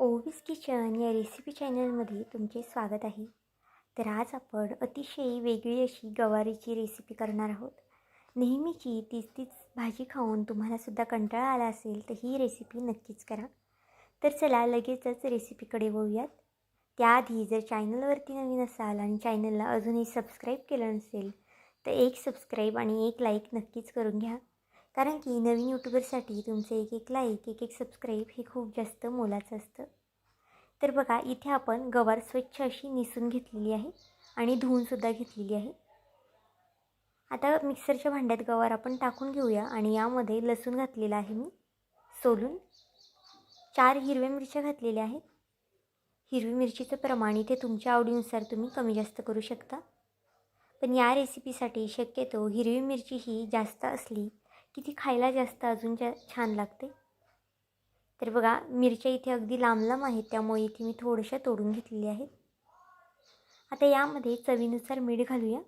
ओवीस kitchen या recipe चॅनलमध्ये तुमचे स्वागत आहे. तर आज आपण अतिशय वेगळी अशी गवारीची रेसिपी करणार आहोत. नेहमीची तीच तीच भाजी खाऊन तुम्हालासुद्धा कंटाळा आला असेल तर ही रेसिपी नक्कीच करा. तर चला लगेचच रेसिपीकडे वळूयात. त्याआधी जर चॅनलवरती नवीन असाल आणि चॅनलला अजूनही सबस्क्राईब केलं नसेल तर एक सबस्क्राईब आणि एक लाईक नक्कीच करून घ्या. कारण की नवीन यूट्यूबरसाठी तुमचे एक एक लाईक एक एक सबस्क्राईब हे खूप जास्त मोलाचं असतं. तर बघा इथे आपण गवार स्वच्छ अशी निसून घेतलेली आहे आणि धुवूनसुद्धा घेतलेली आहे. आता मिक्सरच्या भांड्यात गवार आपण टाकून घेऊया आणि यामध्ये लसूण घातलेला आहे मी सोलून. चार हिरव्या मिरच्या घातलेल्या आहेत. हिरवी मिरचीचं प्रमाण इथे तुमच्या आवडीनुसार तुम्ही कमी जास्त करू शकता. पण या रेसिपीसाठी शक्यतो हिरवी मिरची ही जास्त असली की ती खायला जास्त अजून जा छान लागते? तर बघा मिरच्या इथे अगदी लांब लांब आहेत त्यामुळे इथे मी थोड्याशा तोडून घेतलेल्या आहेत. आता यामध्ये चवीनुसार मीठ घालूया.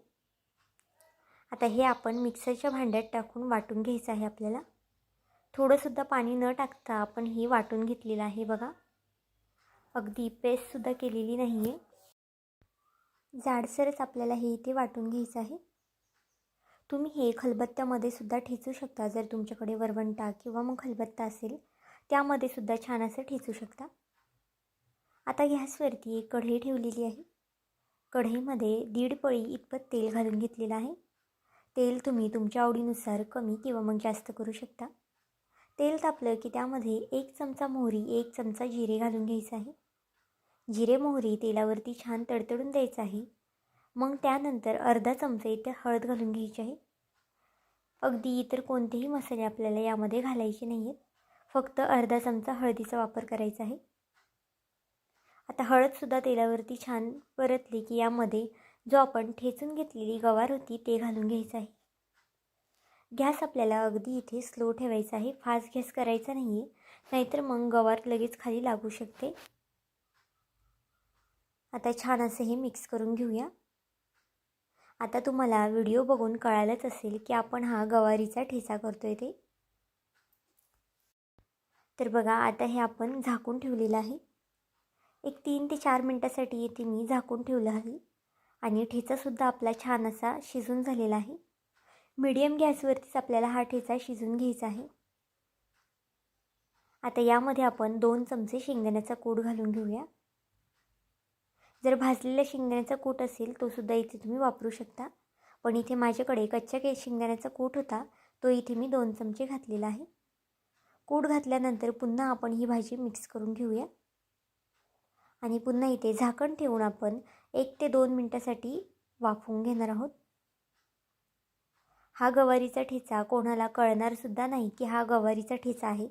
आता हे आपण मिक्सरच्या भांड्यात टाकून वाटून घ्यायचं आहे आपल्याला. थोडंसुद्धा पाणी न टाकता आपण हे वाटून घेतलेलं आहे बघा. अगदी पेस्टसुद्धा केलेली नाही आहे जाडसरच आपल्याला हे इथे वाटून घ्यायचं आहे. तुम्ही हे खलबत्त्यामध्ये सुद्धा ठेचू शकता जर तुमच्याकडे वरवंटा किंवा मग खलबत्ता असेल त्यामध्ये सुद्धा छान असं ठेचू शकता. आता गॅसवरती एक कढई ठेवलेली आहे. कढईमध्ये दीड पळी इतपत तेल घालून घेतलेलं आहे. तेल तुम्ही तुमच्या आवडीनुसार कमी किंवा मग जास्त करू शकता. तेल तापलं की त्यामध्ये एक चमचा मोहरी एक चमचा जिरे घालून घ्यायचं आहे. जिरे मोहरी तेलावरती छान तडतडून द्यायचं आहे. मग त्यानंतर अर्धा चमचा इथे हळद घालून घ्यायची आहे. अगदी इतर कोणतेही मसाले आपल्याला यामध्ये घालायचे नाही आहेत फक्त अर्धा चमचा हळदीचा वापर करायचा आहे. आता हळदसुद्धा तेलावरती छान परतली की यामध्ये जो आपण ठेचून घेतलेली गवार होती ते घालून घ्यायचं आहे. गॅस आपल्याला अगदी इथे स्लो ठेवायचा आहे. फास्ट गॅस करायचा नाही आहे नाहीतर मग गवार लगेच खाली लागू शकते. आता छान असं हे मिक्स करून घेऊया. आता तुम्हाला व्हिडिओ बघून कळालंच असेल की आपण हा गवारीचा ठेचा करतो आहे ते. तर बघा आता हे आपण झाकून ठेवलेलं आहे. एक तीन ते चार मिनटासाठी इथे मी झाकून ठेवलं आहे. आणि ठेचासुद्धा आपला छान असा शिजून झालेला आहे. मीडियम गॅसवरतीच आपल्याला हा ठेचा शिजून घ्यायचा आहे. आता यामध्ये आपण दोन चमचे शेंगदाण्याचा कूड घालून घेऊया. जर भाजलेला शेंगदाण्याचा कूट असेल तो सुद्धा इथे तुम्ही वापरू शकता. पण इथे माझ्याकडे कच्च्या के शेंगदाण्याचा कूट होता तो इथे मी दोन चमचे घातलेला आहे. कूट घातल्यानंतर पुन्हा आपण ही भाजी मिक्स करून घेऊया. आणि पुन्हा इथे झाकण ठेवून आपण एक ते दोन मिनटासाठी वाफवून घेणार आहोत. हा गवारीचा ठेचा कोणाला कळणारसुद्धा नाही की हा गवारीचा ठेचा आहे.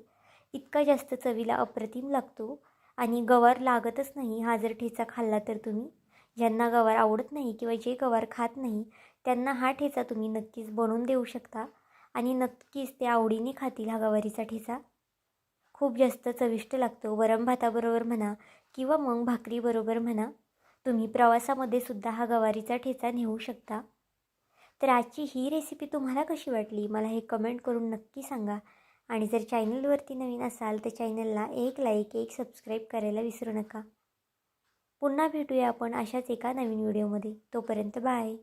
इतका जास्त चवीला अप्रतिम लागतो. आणि गवार लागतच नाही हा जर ठेचा खाल्ला तर तुम्ही. ज्यांना गवार आवडत नाही किंवा जे गवार खात नाही त्यांना हा ठेचा तुम्ही नक्कीच बनवून देऊ शकता. आणि नक्कीच ते आवडीने खातील हा गवारीचा ठेचा. खूप जास्त चविष्ट लागतो. वरम भाताबरोबर म्हणा किंवा मग भाकरीबरोबर म्हणा तुम्ही प्रवासामध्ये सुद्धा हा गवारीचा ठेचा नेऊ शकता. तर आजची ही रेसिपी तुम्हाला कशी वाटली? मला हे कमेंट करून नक्की सांगा. आणि जर चॅनलवरती नवीन असाल तर चॅनलला एक लाईक एक सबस्क्राईब करायला विसरू नका. पुन्हा भेटूया आपण अशाच एका नवीन व्हिडिओमध्ये तोपर्यंत बाय